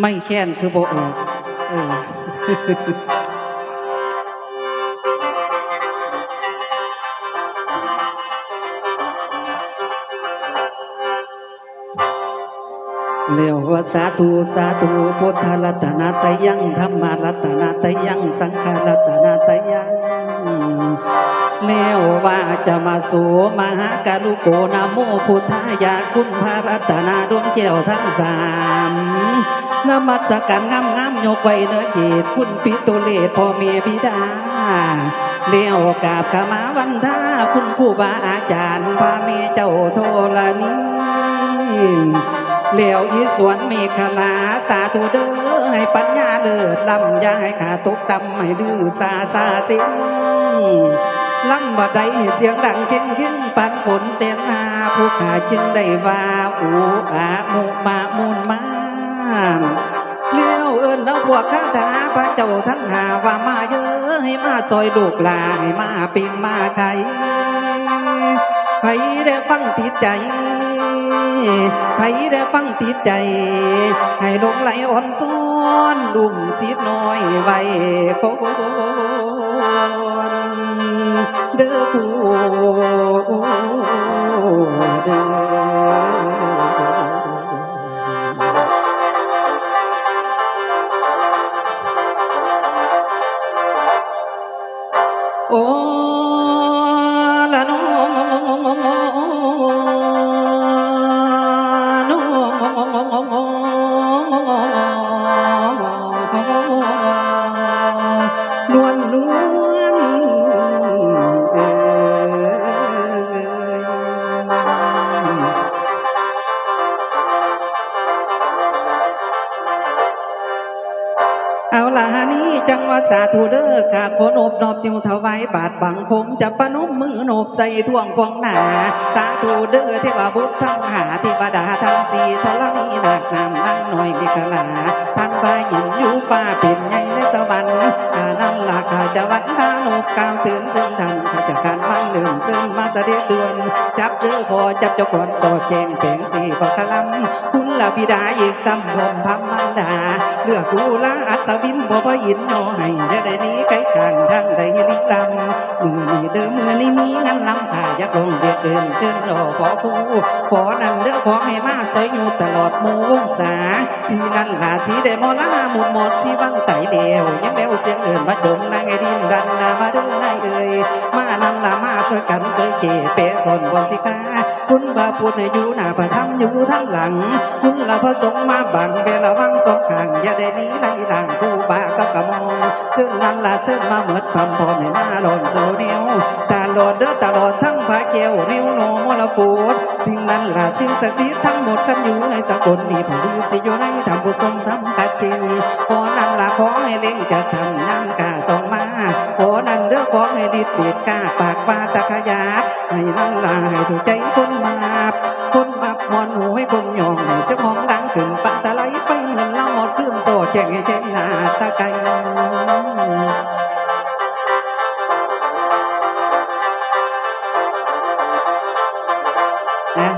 ไม่แค้นคือบ่ออกเออเรียวว่าสาธุสาธุพุทธรัตนาตยังธรรมรัตนาตยังสังฆรัตนาตยังเรียวว่าจะมาสู่มหากาลุโกนาโมพุทธายาคุณพระรัตนาดวงแก้วทั้งสาม นมัสการงามงามๆยกไว้เนื้อเขตคุณปิตุเลศพ่อเมียบิดาเลี้ยวกาบขมาวันท่าคุณครูบาอาจารย์พาเมีเจ้าโทรนีเลี้ยวอีสวนมีคลาสาธุเด้อให้ปัญญาเลิศลำยาให้ขาตกตำให้ดื้อซาซาสิงลำบ่ได้เสียงดังเข่งเข่งปันฝนเสนนาผู้ขาจึงได้ว่าอูอามุมามูลมา เลี้ยวเอิญเอาพวกข้าถาพระเจ้าทั้งหาว่ามาเยอะให้มาซอยลูกหลานให้มาปิงมาไข่ไผได้ฟังติดใจไผได้ฟังติดใจ ให้ลงไหลอ่อนซ้อนลุ่มสีน้อยไว้ก่อนเด้อผู้ ใส่ท่วงควงหนา สาธุเด้อเทวบุตรทั้งหาเทวดาทั้งสี่ธรณีนาคนามนั่งหน่อยมีกลาท่านพายินอยู่ฟ้าเป็นใหญ่ในสวรรค์อานั่นล่ะข้าจะวันทานกกล่าวถึงซึ่งท่านข้าจะการมั่งหนึ่งซึ่งมาเสด็จด่วน จับเด้อพอจับเจ้าขอนสอดแจงแผงสี่ปากกะลำคุณละบิดาอีกซ้ำผมพำมันดาเลือกกูลาอัศวินบ่พอยินโยให้ได้ได้นี้ไกล กลางทางใดลิลำมือนี้เด้อมือนี้มีงานลำผ่ายักลงเดียกเอินเชิญรอขอคู่ขอนั่นเด้อขอให้มาซอยอยู่ตลอดมูวงศาที่นั่นล่ะที่ได้มอลาหมุดหมดสีวังไตเดียวยังเดียวเสียงเอินมาดงนางไอ้ดินดันนามาเด้อนายเอ่ยมานั่นล่ะมาช่วยกันช่วยเกเปสนบนสิกา คุณบาพุทธอยู่หน้าประทับอยู่ทั้งหลัง คุณละพระสงฆ์มาบังเวลาวังสองข้างอย่าได้หนีในหลังผู้บากับกระมองซึ่งนั่นละซึ่งมาเหมือดพันพอไม่มาหล่นโซเนียวตาหลอดเด้อตาหลอดทั้งพระเกียวนิ้วโนมลปูดสิ่งนั้นละสิ่งศักดิ์สิทธิ์ทั้งหมดกันอยู่ในสกลนี่ผู้ลือสิอยู่ในธรรมผู้ทรงธรรมกัดจริงขอนั่นละขอให้เล่งจะทำยันกาส่งมาขอนั่นเด้อขอให้ดิดดีดก้าปากว่าด นั่นละให้ถูกใจคนมาคนมับมวนหูให้คนยองให้เสียงห้องดังขึ้นปันตะไลไปเหมือนล่าหมดขึ้นโสดแจ้งให้แจ้งหน้าตาไกลนะ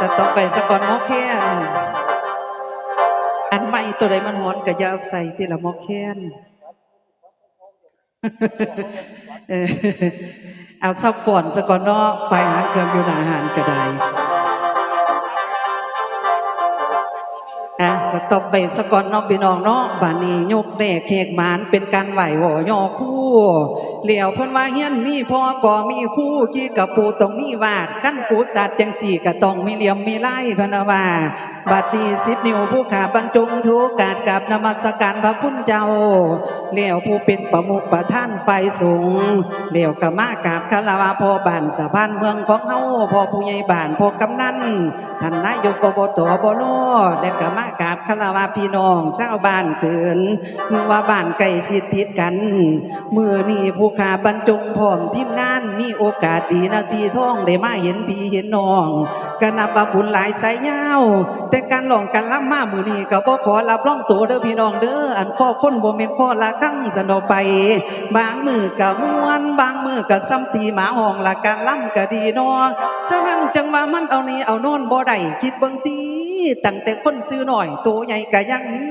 สต็อปไปสะก่อนมอแค้นอันใหม่ตัวใดมันหอนก็ยาวใส่ที่ละมอแค้น เอาซับฝอนสะก่อนเนาะไฟหาเครื่องอยู่หนาอาหารก็ได้อะสต็อปไปสก่อนเน้องพี่น้องเนาะบานี้ยกแด่เคกหมานเป็นการไหวหอยอคู่เหลียวเพิ่นว่าเฮียนมีพ่อก็มีคู่กี้กับปูต้องมีวาดขั้นปูสัตว์จังสี่ก็ต้องมีเหลี่ยมมีไล่พนว่า บัดนี้สิบนิ้วผู้ขาบรรจงทุกกาดกับนมัสการพระคุณเจ้าเลี้ยวผู้เป็นประมุขประท่านไฟสูงเลี้ยวกับมากราบคารวะพ่อบ้านสะพานเมืองของเฮาพ่อผู้ใหญ่บ้านพ่อกำนันท่านนายกอบตบโลและกับมากราบคารวะพี่น้องชาวบ้านเตือนคือว่าบ้านใกล้ชิดติดกันมือนี้ผู้ขาบรรจงพร้อมทีมงาน มีโอกาสดีนาทีท่องได้มาเห็นพี่เห็นน้องก็นับว่าบุญหลายสายยาว แต่การหลองกันล้ำมามือนี้ก็บ่ขอรับรองตัวเด้อพี่น้องเด้ออันข้อคนบ่แม่นข้อละกั้งสนอไป บางมือก็ม่วน บางมือก็ซ้ำตีหมาห้องละการล้ำก็ดีนาะฉะนั้นจังว่ามันเอานี่เอาน่นบ่ได้คิดเบิ่งตีตั้งแต่คนซื้อหน่อยตัวใหญ่ก็ยังมี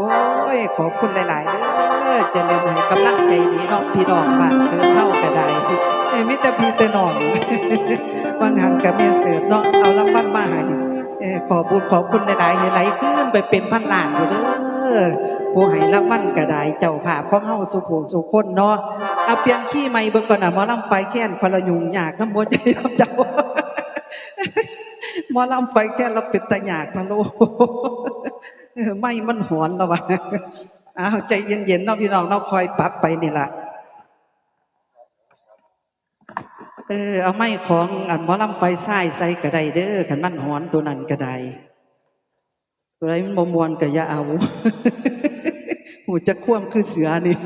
โอ้ย ขอบคุณหลาย ๆเด้อเจริญให้กำลังใจดีเนาะพี่น้องบ้านคือเฮาก็ได้เอ้มิต่พี่แต่น้องว่างหันกับเมียเสือเนาะเอารางวัลมาให้ขอบุญขอบคุณหลายๆให้ไหลขึ้นไปเป็นพันล้านอยู่เด้อผู้ให้รางวัลก็ไดเจ้าภาพของเฮาสุขสุขคนเนาะเอาเปลี่ยนขี้ใหม่เบิ่งก่อนน่ะหมอลำไฟแค้นคนละยุงยากน้ำบ่ใจน้ำเจ้าหมอลำไฟแค้นเราเป็นตาหยากทะโลเออ ไม่มันหอนแล้ววะอ้าวใจเย็นๆเนาะพี่น้องนาะคอยปรับไปนี่ล่ะเออเอาไม้ของอันหมอลำไฟใส่ใส่กระไดเด้อขันมันหอนตัวนั้นกระไดตัวไรมันบมวนก็อย่าเอาหูจะคว่ำคือเสือนี่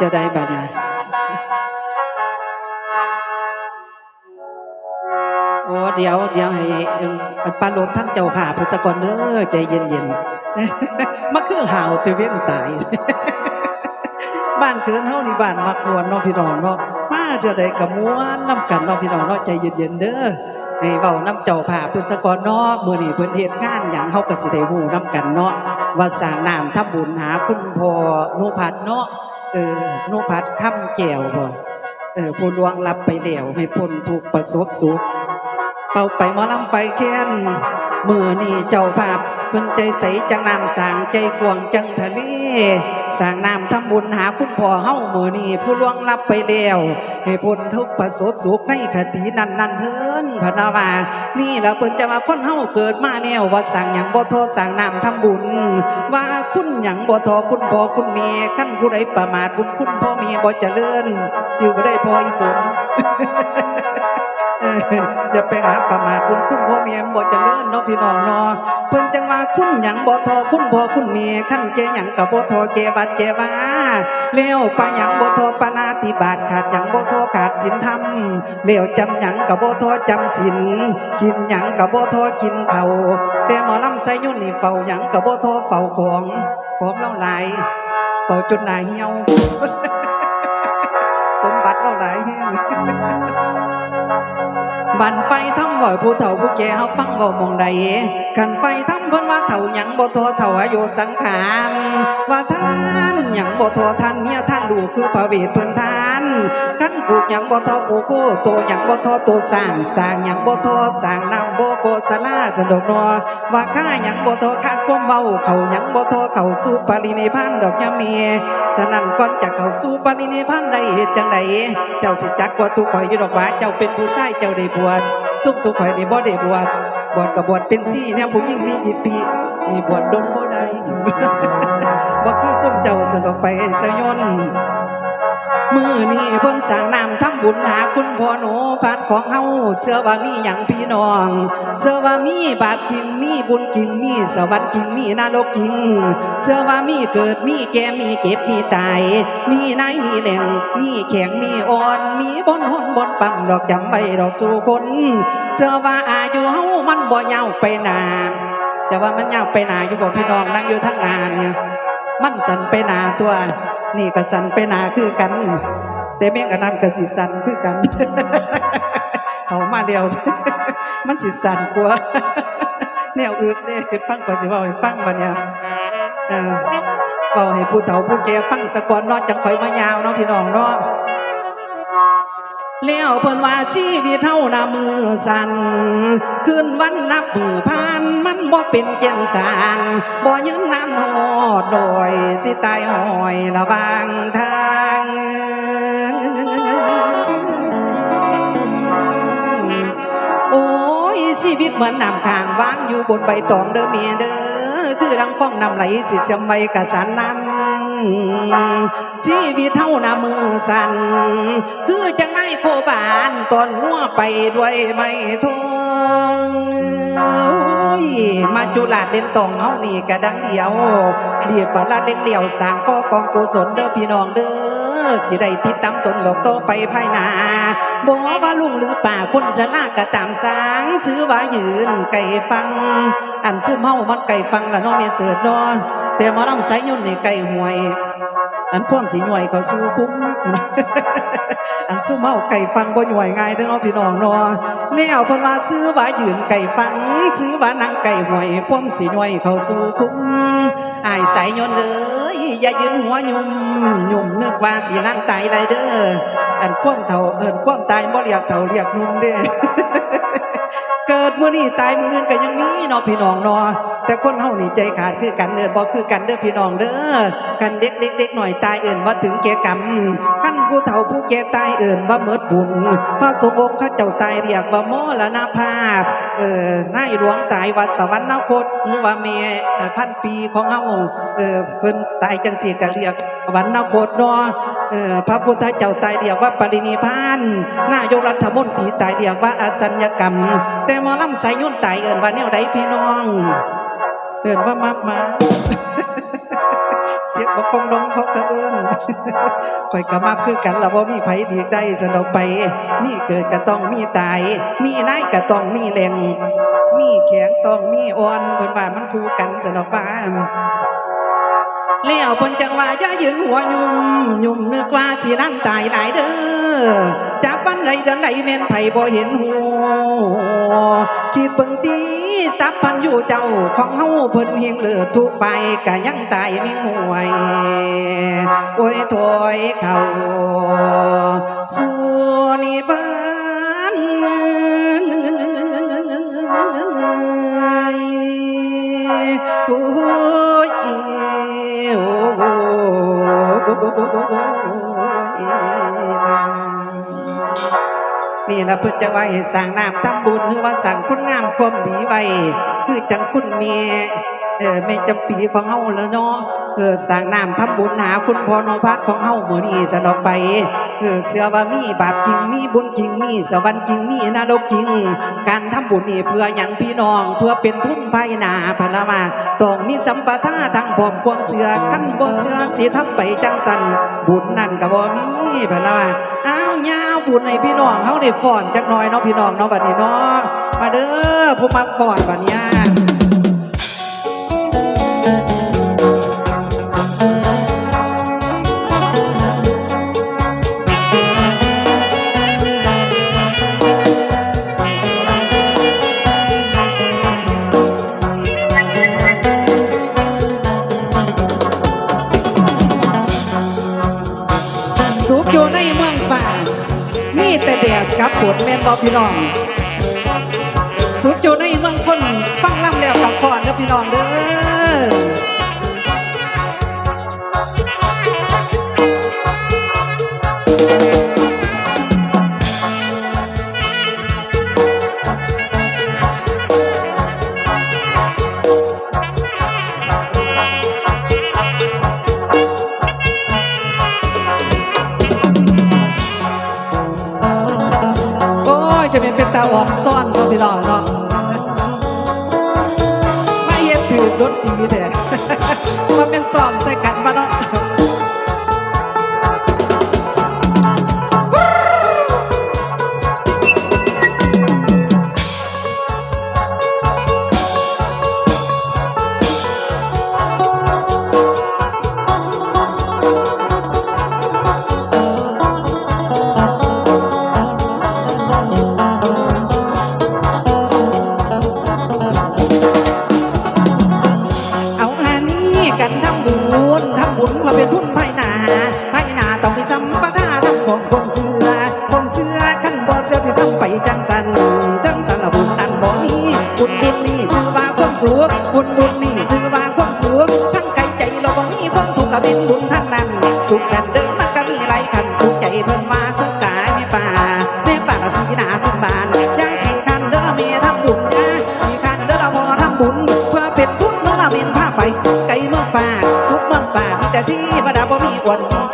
จ้าได้บาดาโอ้เดี๋ยวเดี๋ยวให้เอิ่มอันปลาโลมทั้งเจ้าข่าพุทธกรเด้อใจเย็นๆมาคือห่าวแตเว้นตาย บ้านเกินเฮานี่บ้านมักมวนเนาะพี่น้องเนาะมาเจ้าใดก็ม่วนนํกันเนาะพี่น้องเนาะใจเย็นๆเด้อให้เว้านํเจ้าภาพุทธกรเนาะมื้อนี้เพิ่นเฮ็ดงานหยังเฮาก็สิได้ฮู้นํกันเนาะว่าสร้างน้ำทำบุญหาคุณพ่อนุพัฒน์เนาะ ออนุพัฒน์ค่ำแก้วบ่เออผู้ลวงรับไปแล้วให้พ้นทุกประสบสุขเป่าไปหมอลำไฟแค้นมือนี่เจ้าภาพเพิ่นใจใสจังน้ำสางใจกวางจังทะเลสางน้ำทำบุญหาคุณพ่อเฮ้ามือนี่ผู้ลวงลับไปแล้วให้พ้นทุกประสบสุขในคตินั้นนั้นเถิน พนาวานี่แล้วเพิ่นจะมาคนเฮาเกิดมาแล้วว่าสั่งหยังบ่โทษสั่งน้ำทำบุญ ว่าคุณหยังบ่ทอคุณพ่อคุณแม่ขั้นผู้ใดประมาทบุญคุณพ่อแม่บ่เจริญจือบ่ได้พออีฝนอย่าไปหาประมาทคุณคุณพ่อเมียบ่เจะเลื่อนเนาะพี่น้องเนาะเพิ่นจังว่าคุณหยังบ่ทอคุณพ่อคุณเมียขั้นเจหยังกับบ่ทอเจวัดเจวา เลี้ยวปะหยังบ่ทปนาติบาตขาดหยังโบโทขาดศีลธรรมเลี้ยวจำหยังกับโบโทจำศีลกินหยังกับโบโทกินเขาเต่หมอลำไสยุ่นนี่เฝ้าหยังกับโบโทเฝ้าของของเล่าหลายเฝ้าจนหน้าเหี่ยวสมบัติเล่าหลายแฮง บันไฟทำบ่อยผู้เฒ่าผู้แก่เฮาฟังบ่มองใดกันไฟทำเพิ่นว่าเฒ่าหยังบ่ทอเฒ่าอายุสังขารว่าท่านหยังบ่ทอท่านเมียท่านดูคือพระเวทเพิ่นท่าน กันปลูกหยังบ่โทปลูกผู้โตหยังบ่โทโตสร้างสร้างหยังบ่โทสร้างนำโบโกศลาสะดอกนอว่าข้าหยังบ่โทข้าความเว้าเขาหยังบ่โทเขาสู่ปรินิพพานดอกยามีฉะนั้นก่อนจะเข้าสู่ปรินิพพานได้เฮ็ดจังไดเจ้าสิจักว่าทุกข่อยอยู่ดอกว่าเจ้าเป็นผู้ชายเจ้าได้บวชซุ่มทุกข่อยนี่บ่ได้บวชบวชกับบวชเป็นซี่เนี่ยผู้หญิงมีอีปีนี่บวชดนบ่ได้บ่คือซุ่มเจ้าสนอกไปสยน มือนี้เพิ่นสร้างน้ำทำบุญหาคุณพ่อหนูพัดของเฮาเชื่อว่ามีหยังพี่น้องเชื่อว่ามีบาปจริงมีบุญจริงมีสวรรค์จริงมีนรกจริงเชื่อว่ามีเกิดมีแก่มีเก็บมีตาย มีนายมีแหล่งมีแข็งมีอ่อน มีบนหนบนปั๊มดอกจำใบดอกสู่คนเชื่อว่าอายุเฮามันบ่ยาวไปนานแต่ว่ามันยาวไปนาอยู่บ่พี่น้องนั่งอยู่ทั้งนานเนี่ยมันสั่นไปนาตัว นี่ก็สั่นไปหนาคือกัน แต่แม่งอันนั้นก็สิสั่นคือกัน เขามาเดียว มันสิสั่นกว่าแนวอึกเนี่ยฟังก่อนสิว่าให้ฟังบ่เนี่ยเออเอาให้ผู้เฒ่าผู้แก่ฟังสะก่อนนอนจังค่อยมายาวเนาะพี่น้องเนาะ แล้วเพิ่นว่าชีวิตเฮานะมือสั่นคืนวันนับมือผ่านมันบ่เป็นเจนสานบ่ยืนนานหอดโดยสิตายหอยระหวางทางโอ้ยชีวิตเหมือนน้ำค้างวางอยู่บนใบตองเด้อเมียเด้อคือดังฟ้องน้ำไหลสิเสียมใบกะสันนั้นชีวิตเท่านามือสันคือจัง ไงโคบานตอนหัวไปด้วยไม่ทองโอ้ยมาจุฬาเด่นตองเฮานี่กะดังเดียวเรียบว่าละเล็กเดียวสร้างก่อกองกุศลเด้อพี่น้องเด้อสิได้ติดตามตนดอกโตไปภายนาบ่ว่าลุงหรือป่าคนชนะก็ตามสางซื้อว่ายืนไก่ฟัง อันซุ่มเฮามันไก่ฟังละน้องเมียเสิร์ตเนาะแต่หมอลำสายยุ่นนี่ไก่หวย อันพ่วงสีหน่วยก็สู้คุ้มอันสู้เมาไก่ฟังบ่หน่วยง่ายเด้อเนาะพี่น้องเนาะแล้วเพิ่นว่าซื้อว่ายืนไก่ฟัง ซื้อว่านางไก่หวยพ่วงสีหน่วยเขาสู้คุ้มอายสายยนเอ้ยอย่ายืนหัวยุ่มยุ่มนึกว่าสิลั่นตายได้เด้ออันความเฒ่าเอินความตายบ่เรียกเฒ่าเรียกหนุ่มเด้อเกิดมื้อนี้ตายมื้ออื่นก็ยังมีเนาะพี่น้องเนาะ แต่คนเฮานี่ใจขาดคือกันเด้อบ่คือกันเด้อพี่น้องเด้อกันเด็กเด็กเด็กหน่อยตายเอิ่นว่าถึงแก่กรรมคันผู้เฒ่าผู้แก่ตายเอิ่นว่าเมิดบุญพระสงฆ์องค์เขาเจ้าตายเรียกว่ามรณภาพเออนายหลวงตายวัดสวรรคตหรือว่าแม่เอ่อพันปีของเฮาเออเพิ่นตายจังซี่ก็เรียกสวรรคตเนาะเออพระพุทธเจ้าตายเรียกว่าปรินิพพานนายกรัฐมนตรีตายเรียกว่าอสัญญกรรม แต่มอลำสายยุ่นตายเอินว่าแนวใดพี่น้อง เอินว่ามักมาเสียงบอกกองดองเขาก็เอินข่อยก็มักคือกันละว่ามีไผดีได้สนอกไป มีเกิดก็ต้องมีตาย มีนายก็ต้องมีแหลงมีแข็งต้องมีอ่อนเพิ่นว่ามันคู่กันสนอกบ้าแล้วเพิ่นจังว่าอย่ายืนหัวยุ่มยุ่มนึกว่าสินั่นตายหลายเด้อจากวันใดเดือนใดแม่นไผบ่เห็นหูคิดเบิ่งตี สับพันอยู่เจ้าของเฮาเพิ่นเฮงเหลือทุกไปก็ยังตายไม่ห่วยโอ้ยถอยเขาสู่นิบานโอ้ยโอ้ย นี่ละเพื่อจะไว้ให้สร้างน้ำทำบุญหรือว่าสั่งคุณงามความดีไว้คือจังคุณเมียเออแม่จำปีของเฮาแล้วเนาะเออสร้างน้ำทำบุญหาคุณพ่อนพัดของเฮามื้อนี้สนอกไปเออเสือว่ามีบาปจริงมีบุญจริงมีสวรรค์จริงมีนรกจริง การทำบุญนี่เพื่อหยังพี่น้อง เพื่อเป็นทุนภายหนาพะนะว่าต้องมีสัมปทาทางพร้อมความเสือขั้นบ่เสือสิทำไปจังสันบุญนั่นก็บ่มีพะนะว่าอ้า วยาวบุญในพี่น้องเขาได้ฟ้อนจักหน่อยเนาะพี่น้องเนาะบัดนี้เนาะมาเด้อผมมาฝอนบัดเนี้ย ขดดแม่นบอพี่น้อง สุดอยู่ในเมืองคนฟังลำแล้วกับฟ้อนเด้อพี่น้องเด้อ ซ่อนก็พี่น้องเนาะไม่เฮ็ดถือดนตรีแท้มาเป็นซ่อนใส่กันมาเนาะ วน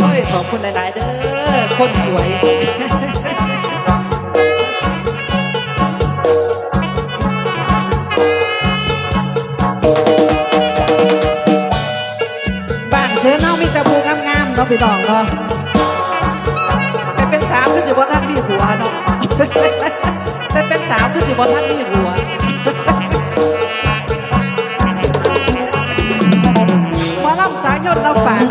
โอ้ยขอบคุณหลายๆเด้อคนสวยบ้านเธอน้องมีแต่ผู้งามๆเนาะพี่น้องเนาะแต่เป็นสาวก็จะว่าท่านมีหัวเนาะแต่เป็นสาวก็จะว่าท่านมีหัวมาล่ำสายยนเราฝาก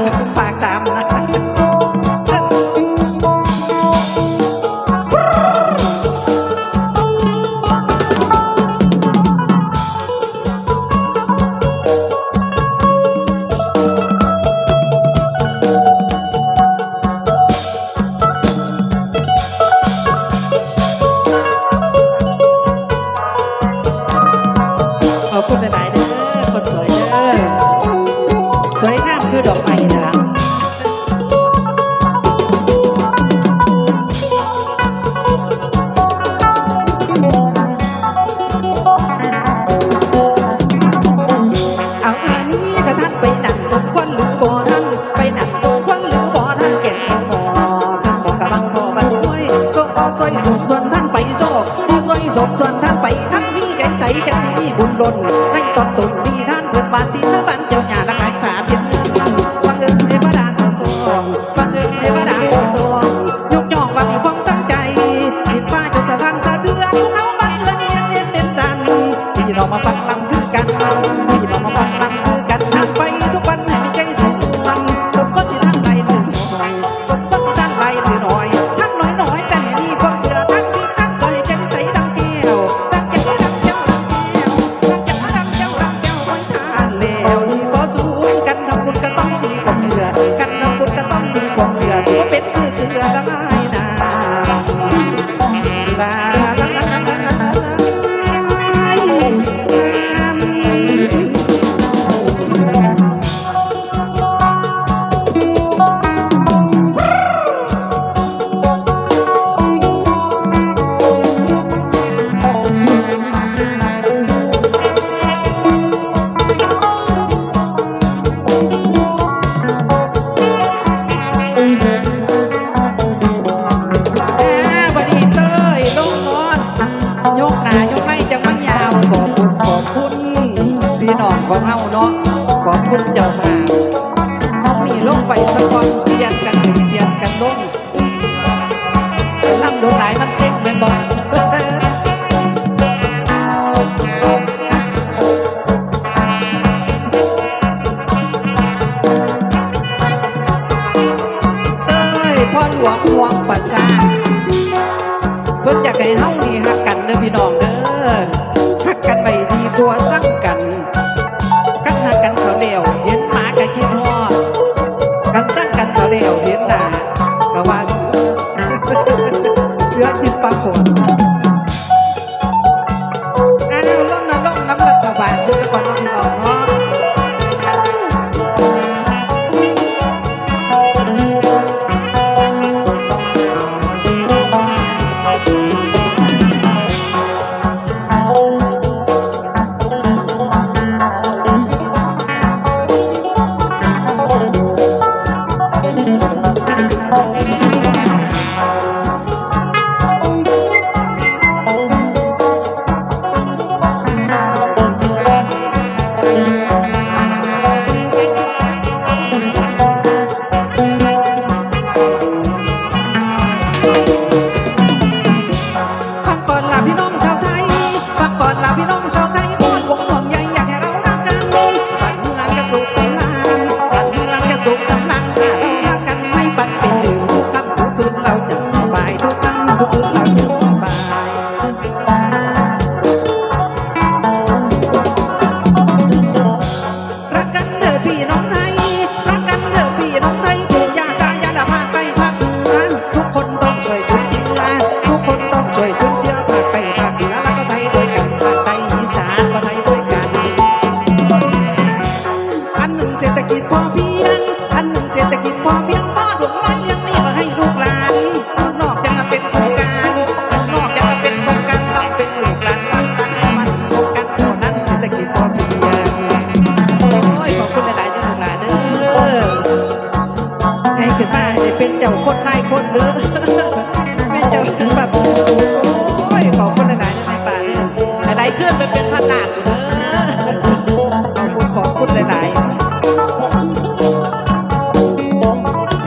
ของเฮาเนาะขอบคุณเจ้าค่ะ เลื่อนไปเป็นพันล้านเด้อขอบคุณขอบคุณหลายๆ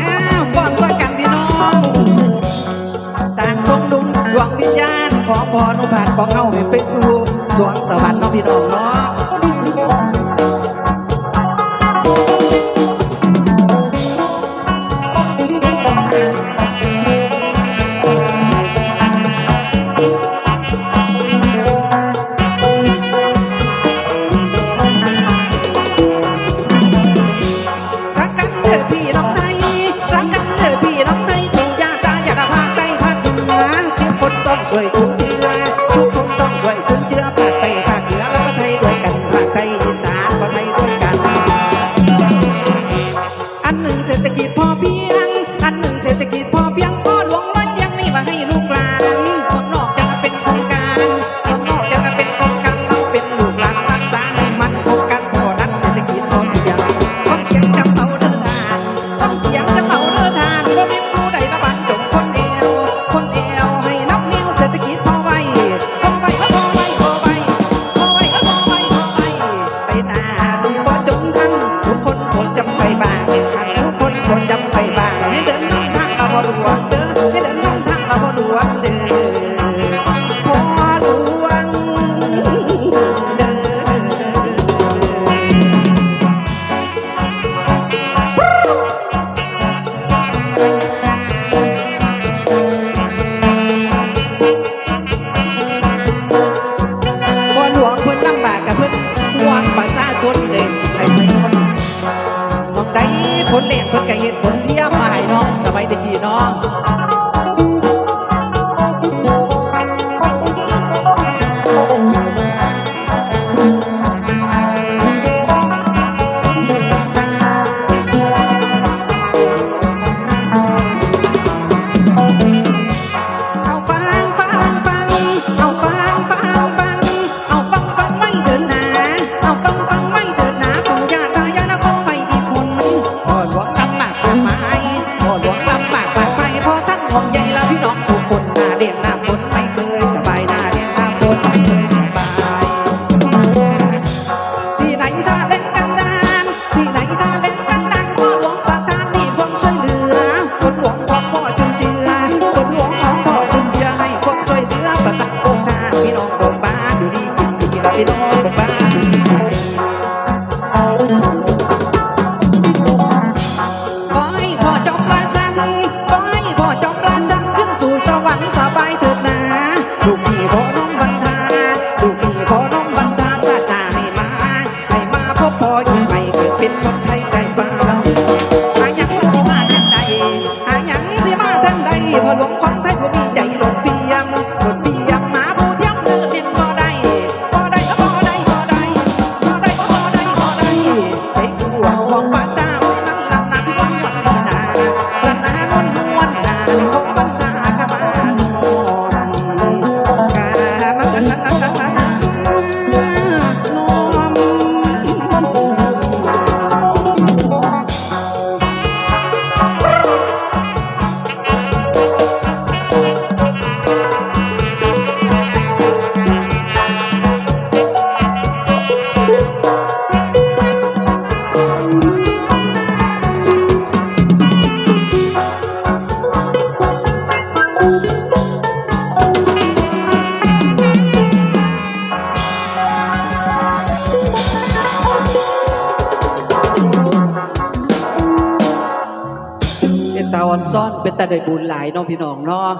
อ้าวฟ้อนซ้อนกันพี่น้องต่างทรงดุงดวงวิญญาณ ของพอนุภาพของเฮาให้ไปสู่สวงสวรรค์เนาะพี่น้องเนาะ หลายๆน้องพี่น้องเนาะ